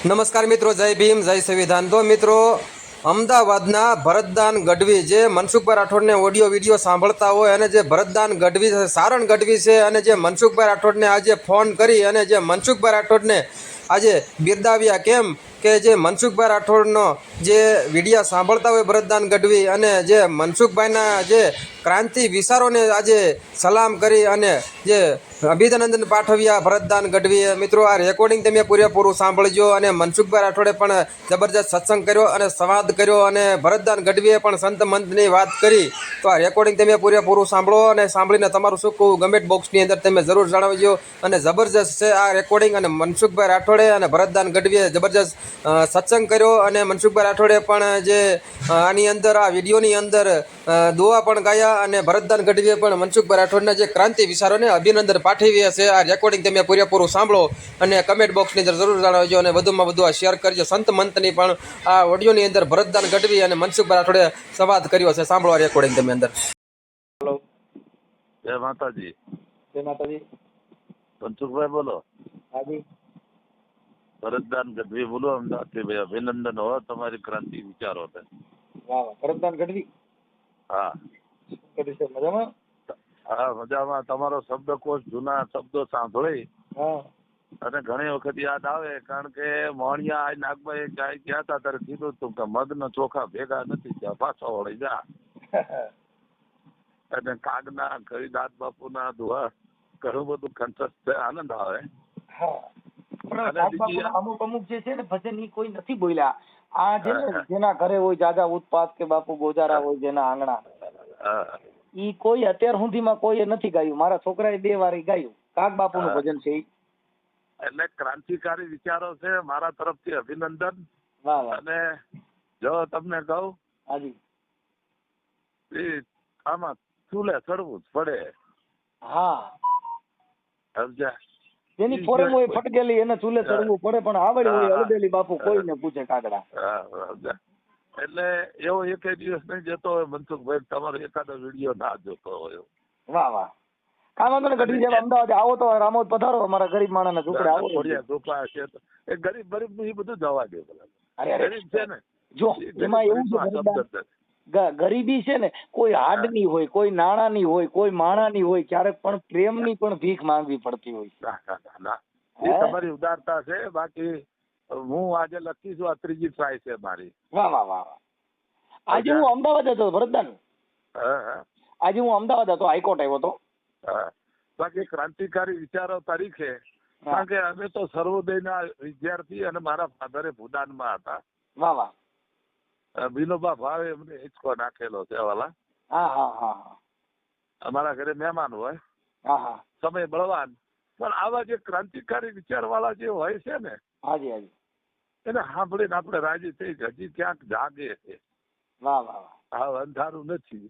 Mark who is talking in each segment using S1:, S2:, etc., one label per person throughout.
S1: નમસ્કાર મિત્રો, જય ભીમ, જય સંવિધાન. તો મિત્રો, અમદાવાદના ભરતદાન ગઢવી જે મનસુખભાઈ રાઠોડને ઓડિયો વીડિયો સાંભળતા હોય અને જે ભરતદાન ગઢવી છે, સારણ ગઢવી છે અને જે મનસુખભાઈ રાઠોડને આજે ફોન કરી અને જે મનસુખભાઈ રાઠોડને આજે બિરદાવ્યા. કેમ કે જે મનસુખભાઈ રાઠોડનો જે વિડીયા સાંભળતા હોય ભરતદાન ગઢવી અને જે મનસુખભાઈના જે ક્રાંતિ વિચારોને આજે સલામ કરી અને જે અભિનંદન પાઠવ્યા, ભરતદાન ગઢવીએ. મિત્રો, આ રેકોર્ડિંગ તમે પૂરેપૂરું સાંભળજો અને મનસુખભાઈ રાઠોડે પણ જબરજસ્ત સત્સંગ કર્યો અને સંવાદ કર્યો અને ભરતદાન ગઢવીએ પણ સંત મંતની વાત કરી. તો આ રેકોર્ડિંગ તમે પૂરેપૂરું સાંભળો અને સાંભળીને તમારું શું કહું ગમેટ બોક્સની અંદર તમે જરૂર જણાવજો. અને જબરજસ્ત છે આ રેકોર્ડિંગ અને મનસુખભાઈ રાઠોડે અને ભરતદાન ગઢવીએ જબરજસ્ત સત્સંગ કર્યો અને મનસુખભાઈ રાઠોડે પણ જે આની અંદર, આ વિડીયોની અંદર દુઆ પણ ગાયા અને ભરતદાન ગઢવીએ પણ મનસુખભાઈ રાઠોડના જે ક્રાંતિ વિચારોને અભિનંદન પાઠવી છે આ રેકોર્ડિંગ તમે પૂરેપૂરું સાંભળો અને કમેન્ટ બોક્સની અંદર જરૂર જણાવજો અને વધુમાં વધુ આ શેર કરજો. સંત મંતની પણ આ ઓડિયોની અંદર ભરતદાન ગઢવી અને મનસુખભાઈ રાઠોડે સંવાદ કર્યો છે. સાંભળો આ રેકોર્ડિંગ તમે અંદર.
S2: હેલો.
S3: જય માતાજી.
S2: જય માતાજી.
S3: મનસુખભાઈ બોલો.
S2: હાજી
S3: ભરતદાન ગઢવી બોલો અમદાવાદથી. ભાઈ અભિનંદન હો તમારી ક્રાંતિ વિચારો છે
S2: વાહ વાહ. ભરતદાન ગઢવી?
S3: હા.
S2: શું કર્યું છે. મજામાં?
S3: હા મજામાં. તમારો શબ્દકોશ જૂના શબ્દો સાંભળી.
S2: હા.
S3: અને ઘણી વખત યાદ આવે કારણ કે મોણિયા આ નાગભાઈ ગાય ગયા હતા ત્યારે કીધું હતું કે મગનો ચોખા ભેગા નથી ત્યાં પાછો વળી જા. અને કાગના કવિદાસ બાપુના દુહા ઘણું બધું કંઠસ્થ આનંદ આવે.
S2: અમુક અમુક જે છે ને ભજન કોઈ નથી બોલ્યા. આ જેના ઘરે હોય જાજા ઉત્પાત કે બાપુ ગોજારા હોય જેના આંગણા. ઈ કોઈ અત્યાર સુધીમાં કોઈએ નથી ગાયું. મારા છોકરાએ બે વાર ગાયું. કાગ બાપુનું. ભજન છે ઈ.
S3: એટલે ક્રાંતિકારી વિચારો છે મારા તરફથી અભિનંદન. અને જો તમને કહું
S2: હાજી.
S3: આમાં ચૂલે ચડવું જ પડે.
S2: હા.
S3: સમજ્યા?
S2: જેની ફોરમ હોય ફટકેલી એને ચૂલે ચડવું પડે પણ આવડી હોય
S3: હા.
S2: અલબેલી બાપુ કોઈને પૂછે કાગડા.
S3: હા, સમજ્યા. એટલે એવો એક દિવસ નહીં જતો હોય મનસુખભાઈ તમારો એકાદો વીડિયો ના જોતો હોય.
S2: વાહ વાહ. કામ વાંધો નહીં ગઢવી સાહેબ અમદાવાદ આવો તો રામોદ પધારો અમારા ગરીબ માણસના ઝૂંપડે આવો
S3: ખોડિયા ધોપા છે એ ગરીબ ગરીબનું એ બધું જવા દે
S2: અરે અરે.
S3: ગરીબ છે ને.
S2: જો એમાં એવું છે
S3: ગરીબનો આ
S2: ભરતદાન,
S3: શબ્દ છે.
S2: ગ- ગરીબી છે ને કોઈ હાડની હોય કોઈ નાણાની હોય કોઈ માણાની હોય ક્યારેક પણ પ્રેમની પણ ભીખ માંગવી પડતી હોય.
S3: ના ના ના ના. તમારી ઉદારતા છે બાકી હું આજે લખી છું આ ત્રીજી ટ્રાય છે મારી.
S2: વાહ વાહ વાહ. આજે હું અમદાવાદ હતો ભરતદાન આજે હું અમદાવાદ હતો હાઈકોર્ટ આવ્યો હતો.
S3: બાકી ક્રાંતિકારી વિચારો તરીકે કારણ કે અમે તો સર્વોદયના વિદ્યાર્થી અને મારા ફાધરે ભૂદાનમાં હતા.
S2: વાહ વાહ.
S3: વિનોબા ભાવે એમને હિંચકો નાખેલો છે વાલા.
S2: હા હા હા હા.
S3: અમારા ઘરે મહેમાન હોય.
S2: હા હા.
S3: સમય બળવાન. પણ આવા જે ક્રાંતિકારી વિચારવાળા જે હોય છે ને
S2: હાજી હાજી.
S3: એને સાંભળીને આપણે રાજી થઈ કે હજી ક્યાંક જાગે છે.
S2: વાહ વાહ વાહ.
S3: આ અંધારું નથી.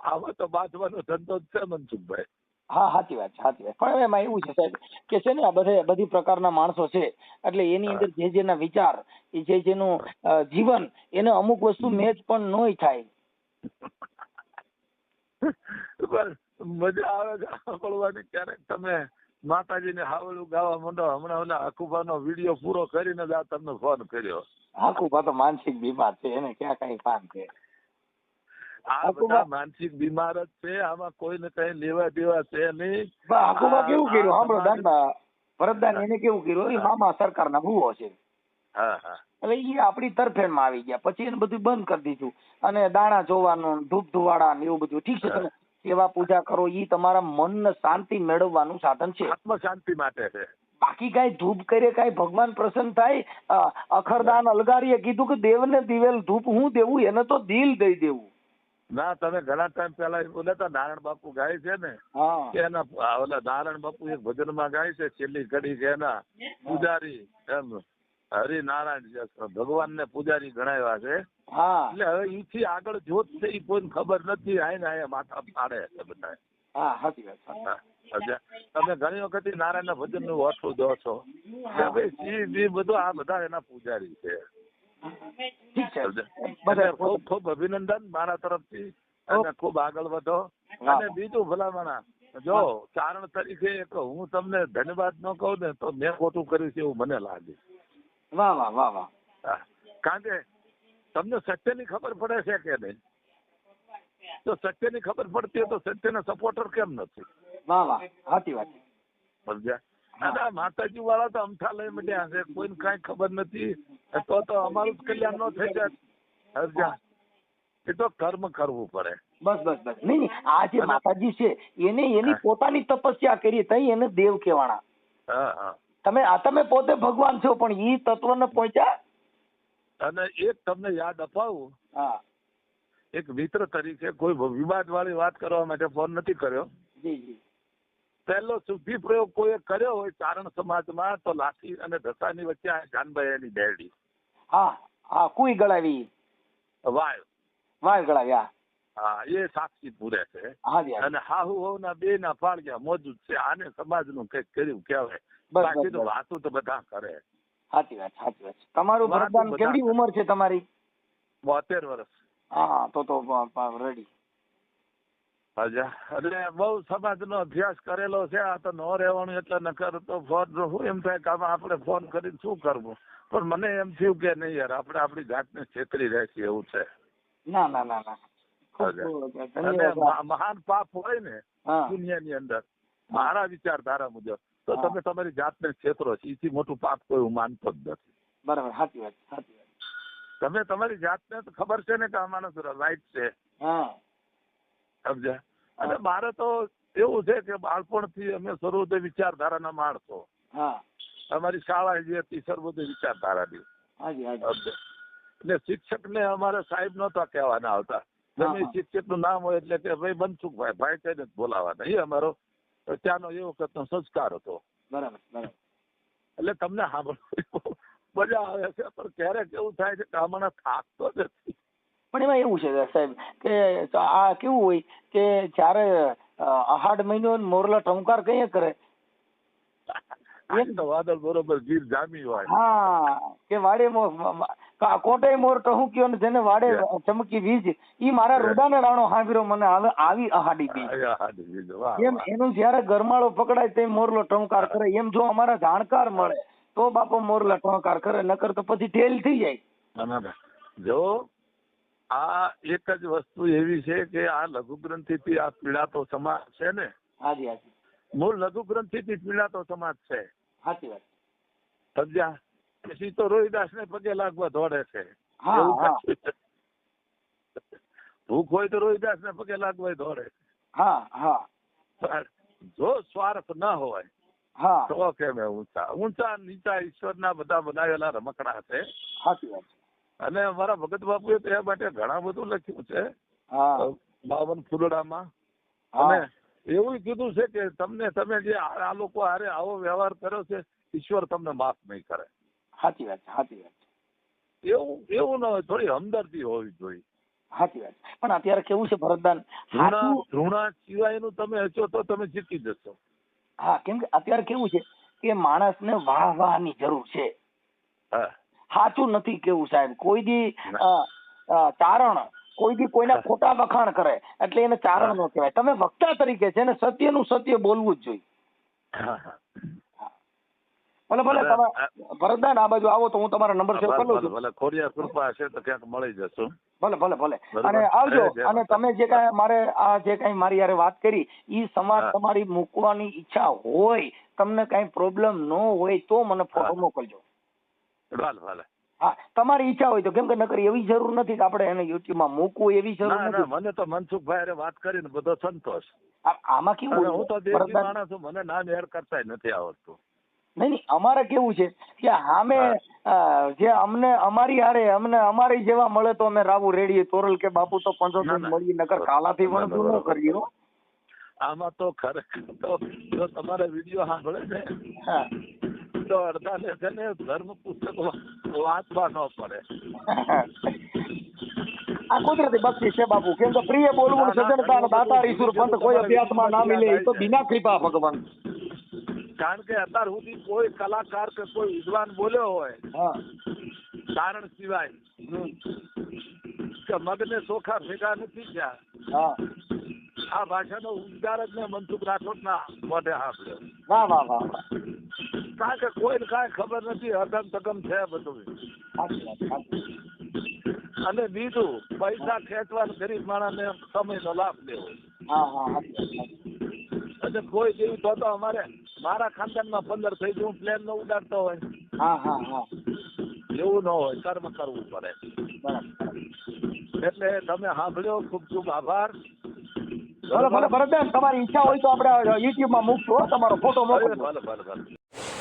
S3: આવો તો બાંધવાનો ધંધો છે મનસુખભાઈ.
S2: હા સાચી વાત છે સાચી વાત. પણ એમાં એવું છે સાહેબ કે છે ને આ બધે બધી પ્રકારના માણસો છે. એટલે એની અંદર જે જેના વિચાર એ જે જેનું જીવન એને અમુક વસ્તુ મેચ પણ નોય થાય.
S3: મજા આવે છે સાંભળવાની ક્યારેક તમે. માતાજીને હાવળું ગાવા માંડો. હમણાં ઓલા અકુબાનો વીડિયો પૂરો કરીને જ આ તમને ફોન કર્યો.
S2: આખુભા તો માનસિક બીમાર છે એને ક્યાં કઈ કામ છે?
S3: આ બધા માનસિક બીમાર જ છે આમાં કોઈને કઈ લેવા દેવા છે નહીં.
S2: આખુભા કેવું કર્યું? સાંભળો દાદા ભરતદાન એને કેવું કર્યું? એ મામા સરકારના ભૂવો છે.
S3: હા હા.
S2: એટલે એ આપણી તરફેણમાં આવી ગયા. પછી એને બધું બંધ કરી દીધું. અને દાણા જોવાનું ધૂપ ધુવાડા ને એવું બધું. ઠીક છે સેવા પૂજા કરો એ તમારા મનને શાંતિ મેળવવાનું સાધન છે.
S3: આત્મ શાંતિ માટે છે.
S2: બાકી કઈ ધૂપ કરીએ કઈ ભગવાન પ્રસન્ન થાય અખરદાન અલગારીએ કીધું કે દેવને દિવેલ ધૂપ હું દેવું એને તો દિલ દઈ દેવું.
S3: ના તમે ઘણા ટાઈમ પહેલા બોલ્યા હતા નારાયણ બાપુ ગાય છે ને એના ઓલા નારાયણ બાપુ એક ભજનમાં ગાય છે છેલ્લી ઘડી કે એના પૂજારી એમ હરિનારાયણ નારાયણ ભગવાન ને પૂજારી ગણાવ્યા છે.
S2: હા.
S3: એટલે હવે ઈથી આગળ જોત છે એ કોઈને ખબર નથી આયા માથા પાડે છે બધા
S2: હા સાચી વાત?
S3: તમે ઘણી વખત નારાયણ ભજનનું ઓછું દો છો ભાઈ બધું આ બધા એના પૂજારી છે. ખૂબ ખૂબ અભિનંદન મારા તરફથી. અને ખૂબ આગળ વધો. અને બીજું ભલામણા જો ચારણ તરીકે હું તમને ધન્યવાદ ન કહું ને તો મેં ખોટું કર્યું છે એવું મને લાગે.
S2: વાહ વાહ વાહ વાહ.
S3: કારણ કે તમને સત્યની ખબર પડે છે કે નહીં? તો સત્યની ખબર પડતી હોય તો સત્યના સપોર્ટર કેમ નથી?
S2: વાહ વાહ સાચી વાત.
S3: સમજ્યા? અને માતાજી વાળા તો અમથા લઈ મળ્યા છે. કોઈને કાંઈ ખબર નથી. તો તો અમારું જ કલ્યાણ ન થઈ જાય. સમજ્યા? એ તો કર્મ કરવું પડે.
S2: બસ બસ બસ. નહીં નહીં આ જે માતાજી છે એને એની પોતાની તપસ્યા કરી તઈ એને દેવ કહેવાના.
S3: હા હા.
S2: તમે આ તમે પોતે ભગવાન છો પણ ઈ તત્વને પહોંચ્યા
S3: અને એક તમને યાદ અપાવું
S2: હા.
S3: એક મિત્ર તરીકે કોઈ વિવાદ વાળી વાત કરવા માટે ફોન નથી કર્યો.
S2: જી જી.
S3: પહેલો શુદ્ધિ પ્રયોગ કોઈએ કર્યો હોય ચારણ સમાજમાં તો લાઠી અને ધસાની વચ્ચે જાનભાઈ એની બેરડી.
S2: હા હા કુઈ ગળાવી?
S3: વાય
S2: વાય ગળાવી હા.
S3: હા એ સાક્ષી પૂરે છે. અને હાહુ હોના બે ના ફાળ ગયા મોજુદ છે. આને સમાજનું કંઈક કર્યું
S2: કેવાય
S3: બાકી તો વાતો તો બધા કરે.
S2: સાચી વાત સાચી વાત. તમારું ભરતદાન કેવડી ઉંમર છે તમારી?
S3: બોતેર વર્ષ.
S2: હા તો તો રેડી
S3: એટલે બહુ સમાજનો અભ્યાસ કરેલો છે આ તો ન રહેવાનું એટલે નકર તો ફોન હું એમ થાય કે આપણે ફોન કરીને શું કરવું? પણ મને એમ થયું કે નહીં યાર આપણે આપણી જાતને છેતરી રહેશે એવું છે.
S2: ના ના ના ના.
S3: અને મહાન પાપ હોય ને દુનિયાની અંદર મારા વિચારધારા મુજબ. તો. તમે તમારી જાતને છેતરો છો. એથી મોટું પાપ કોઈ હું માનતો જ નથી.
S2: બરાબર સાચી વાત સાચી વાત.
S3: તમે તમારી જાતને તો ખબર છે ને કે આ માણસ રાઈટ છે. સમજ્યા? અને મારે તો એવું છે કે બાળપણથી અમે સર્વોદય વિચારધારાના માણસો અમારી શાળા જે હતી સર્વોદય વિચારધારાની? એટલે શિક્ષકને અમારે સાહેબ નહોતા કહેવાના આવતા.
S2: તમે.
S3: શિક્ષકનું નામ હોય એટલે કે ભાઈ બનસુખભાઈ ભાઈ કહીને જ બોલાવાના. એ અમારો ત્યાંનો એ વખતનો સંસ્કાર હતો.
S2: બરાબર બરાબર.
S3: એટલે તમને સાંભળવું મજા આવે છે પણ ક્યારેક એવું થાય છે કે હમણાં થાકતો નથી.
S2: પણ એમાં એવું છે સાહેબ કે આ કેવું હોય કે જ્યારે અહાડ મહિનો મોરલા ટંકાર કઈ કરે.
S3: વાદળ બરોબર ગીર જામી હોય.
S2: હા કે વાડે મો- મ- કા- કોટે મોર ટહુક્યો ને જેને વાડે ચમકી વીજ ઈ મારા. રૂડાને રાણો હાંભીરો મને આવી અહાડી.
S3: વાહ,
S2: એમ એનું જયારે ગરમાળો પકડાય તે મોરલો ટંકાર કરે. એમ જો અમારા જાણકાર મળે તો બાપો મોરલા ટંકાર કરે નકર તો પછી ઢેલ થઈ જાય.
S3: જો આ એક જ વસ્તુ એવી છે કે આ લઘુ ગ્રંથિથી આ પીડા તો સમાજ છે ને?
S2: હાજી હાજી.
S3: મૂળ લઘુ ગ્રંથિથી પીડાતો સમાજ છે.
S2: સાચી વાત.
S3: સમજ્યા? પછી તો રોહિદાસ ને પગે લાગવા દોડે છે. ભૂખ હોય તો રોહિદાસ ને પગે લાગવા દોડે. જો સ્વાર્થ ન હોય તો કેમ ઊંચા? ઊંચા નીચા ઈશ્વરના બધા બનાવેલા રમકડા છે. અને અમારા ભગત બાપુએ તો એ માટે ઘણા બધું લખ્યું છે. બાવન ફૂલડામાં. અને એવું કીધું છે કે તમને તમે જે આ આ લોકો હારે આવો વ્યવહાર કર્યો છે ઈશ્વર તમને માફ નહીં કરે.
S2: સાચી વાત છે, સાચી વાત છે.
S3: એવું એવું ન થોડી હમદર્દી હોવી જોઈએ.
S2: સાચી વાત પણ અત્યારે કેવું છે ભરતદાન?
S3: ઋણા સિવાયનું તમે હચો તો તમે જીતી જશો.
S2: હા કેમ કે અત્યારે કેવું છે કે માણસને વાહ વાહની જરૂર છે. સાચું નથી કેવું સાહેબ. કોઈ દી અ, ચારણ કોઈ બી કોઈના ખોટા વખાણ કરે એટલે એને ચારણ નો કહેવાય. તમે વક્તા તરીકે છે ને સત્યનું સત્ય બોલવું જ જોઈએ. ભલે ભલે તમે ભરતદાન આ બાજુ આવો તો હું તમારો નંબર સેવ કરી લઉં છું.
S3: ભલે ખોડિયાર કૃપા હશે તો ક્યાંક મળી જશું.
S2: ભલે ભલે ભલે. અને આવજો અને તમે જે કાંઈ મારે આ જે કાંઈ મારી યારે વાત કરી એ સમાજ તમારી મૂકવાની ઈચ્છા હોય તમને કાંઈ પ્રોબ્લેમ ન હોય તો મને ફોટો મોકલજો.
S3: ભલે ભલે.
S2: હા તમારી ઈચ્છા હોય તો કેમ કે નકર એવી જરૂર નથી કે આપણે એને યુટ્યુબમાં મૂકવું એવી જરૂર નથી.
S3: મને તો મનસુખભાઈ હારે વાત કરીને બધો સંતોષ.
S2: આમાં કેવું
S3: હું તો દેશી માણસ છું મને નામ એડ કરતા નથી આવડતું.
S2: નહીં નહીં અમારે કેવું છે કે અમે જે અમને અમારી હારે અમને અમારી જેવા મળે તો અમે રાવું રેડીએ. તોરલ કે બાપુ તો પંચોતેર મળી નકર કાલાથી વણતું ન. કરીએ
S3: આમાં તો ખરેખર તો જો તમારે વીડિયો સાંભળે ને તો અડધાને છે ને ધર્મ પુસ્તક વાંચવા ન પડે.
S2: આ કુદરતી બક્ષી છે બાપુ. કેમ કે પ્રિય બોલવું સજ્જનતા દાતા ઈશ્વર પંથ કોઈ અભ્યાસમાં ના મિલે તો બિના કૃપા ભગવાન.
S3: કારણ કે અત્યાર સુધી કોઈ કલાકાર કે કોઈ વિદ્વાન બોલ્યો હોય
S2: હા.
S3: કારણ સિવાય. કે મગને ચોખા ભેગા નથી થયા
S2: હા.
S3: આ ભાષાનો ઉદ્ગાર જ મેં મનસુખ રાઠોડના મોઢે સાંભળ્યો.
S2: વાહ વાહ વાહ
S3: કારણ કે કોઈને કાંઈ ખબર નથી અધમ તગમ છે બધું. અને બીજું પૈસા ખેંચવા ગરીબ માણસને સમયનો લાભ લેવો
S2: હા હા સાચી
S3: અને કોઈ જેવું તો અમારે મારા ખાનદાનમાં પંદર થઈ ગયું પ્લેન નો ઉડાડતો હોય.
S2: હા હા હા.
S3: એવું ન હોય કર્મ કરવું પડે.
S2: બરાબર.
S3: એટલે તમે સાંભળ્યો ખૂબ ખૂબ આભાર.
S2: ભલે ભલે ભરતબેન તમારી ઈચ્છા હોય તો આપણે યુટ્યુબમાં મૂકશું તમારો ફોટો મોકલો
S3: ભલે ભલે ભલે.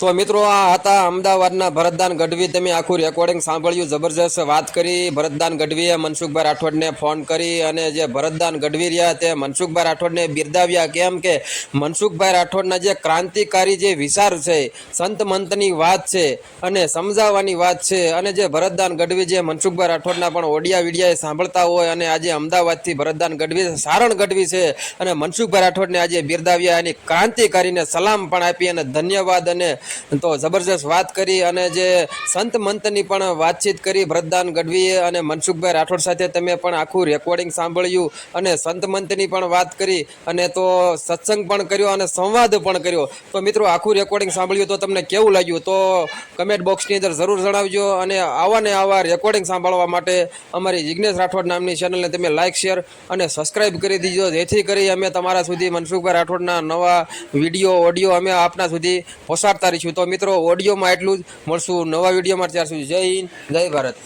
S1: તો મિત્રો, આ હતા અમદાવાદના ભરતદાન ગઢવી. તમે આખું રેકોર્ડિંગ સાંભળ્યું, જબરજસ્ત વાત કરી. ભરતદાન ગઢવીએ મનસુખભાઈ રાઠોડને ફોન કરી અને જે ભરતદાન ગઢવી રહ્યા તે મનસુખભાઈ રાઠોડને બિરદાવ્યા. કેમ કે મનસુખભાઈ રાઠોડના જે ક્રાંતિકારી જે વિચાર છે, સંત મંતની વાત છે અને સમજાવવાની વાત છે અને જે ભરતદાન ગઢવી જે મનસુખભાઈ રાઠોડના પણ ઓડિયા વિડિયા સાંભળતા હોય અને આજે અમદાવાદથી ભરતદાન ગઢવી, સારણ ગઢવી છે અને મનસુખભાઈ રાઠોડને આજે બિરદાવ્યા. એની ક્રાંતિકારીને સલામ પણ આપી અને ધન્યવાદ અને તો જબરજસ્ત વાત કરી અને જે સંત મંતની પણ વાતચીત કરી ભરતદાન ગઢવીએ અને મનસુખભાઈ રાઠોડ સાથે તમે પણ આખું રેકોર્ડિંગ સાંભળ્યું અને સંત મંતની પણ વાત કરી અને તો સત્સંગ પણ કર્યો અને સંવાદ પણ કર્યો. તો મિત્રો આખું રેકોર્ડિંગ સાંભળ્યું તો તમને કેવું લાગ્યું? તો કમેન્ટ બોક્સની અંદર જરૂર જણાવજો અને આવા ને આવા રેકોર્ડિંગ સાંભળવા માટે અમારી જિજ્ઞેશ રાઠોડ નામની ચેનલને તમે લાઇક શેર અને સબસ્ક્રાઈબ કરી દીજો. જેથી કરી અમે તમારા સુધી મનસુખભાઈ રાઠોડના નવા વીડિયો ઓડિયો અમે આપના સુધી પહોંચાડતા રહીશું તો મિત્રો ઓડિયોમાં એટલું જ મળશું નવા વિડીયોમાં. ત્યાર સુધી જય હિન્દ, જય ભારત.